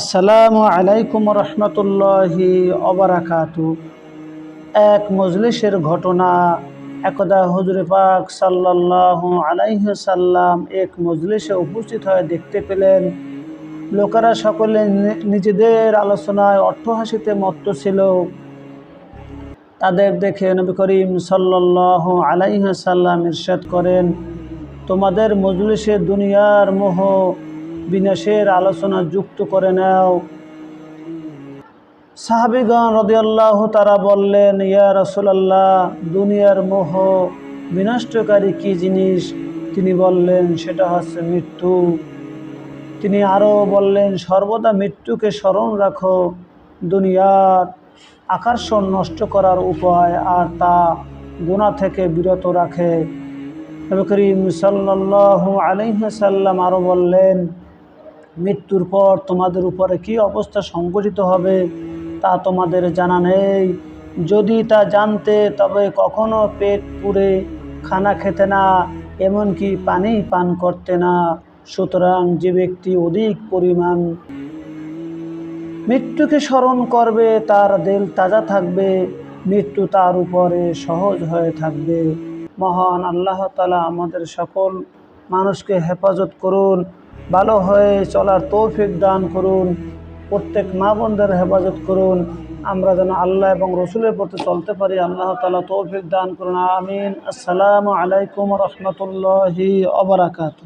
আসসালামু আলাইকুম রহমতুল্লাহি অবরাকাতু। এক মজলিসের ঘটনা, একদা হুজুরে পাক সাল্লাল্লাহু আলাইহি সাল্লাম এক মজলিসে উপস্থিত হয়ে দেখতে পেলেন। লোকেরা সকলে নিজেদের আলোচনায় অট্টহাসিতে মত্ত ছিল। তাদের দেখে নবী করিম সাল্লাল্লাহু আলাইহি সাল্লাম ইরশাদ করেন, তোমাদের মজলিসে দুনিয়ার মোহ বিনাশের আলোচনা যুক্ত করে নাও। সাহাবিগণ রদিয়াল্লাহ তারা বললেন, ইয়া রসুলাল্লাহ, দুনিয়ার মোহ বিনষ্টকারী কি জিনিস? তিনি বললেন, সেটা হচ্ছে মৃত্যু। তিনি আরও বললেন, সর্বদা মৃত্যুকে স্মরণ রাখো। দুনিয়ার আকর্ষণ নষ্ট করার উপায় আর তা গুণা থেকে বিরত রাখে। করিম সাল্লাল্লাহু আলাইহি সাল্লাম আরও বললেন মৃত্যুর পর তোমাদের উপরে কি অবস্থা সংঘটিত হবে তা তোমাদের জানা নেই। যদি তা জানতে তবে কখনো পেট পুড়ে খানা খেতে না, এমনকি পানি পান করতে না। সুতরাং যে ব্যক্তি অধিক পরিমাণ মৃত্যুকে স্মরণ করবে, তার দিল তাজা থাকবে, মৃত্যু তার উপরে সহজ হয়ে থাকবে। মহান আল্লাহ তালা আমাদের সকল মানুষকে হেফাজত করুন। ভালো হয়ে চলার তৌফিক দান করুন, প্রত্যেক মা বোনদের হেফাজত করুন। আমরা যেন আল্লাহ এবং রসুলের পথে চলতে পারি, আল্লাহ তালা তৌফিক দান করুন। আমিন। আসসালামু আলাইকুম রহমতুল্লাহি অবরাকাতু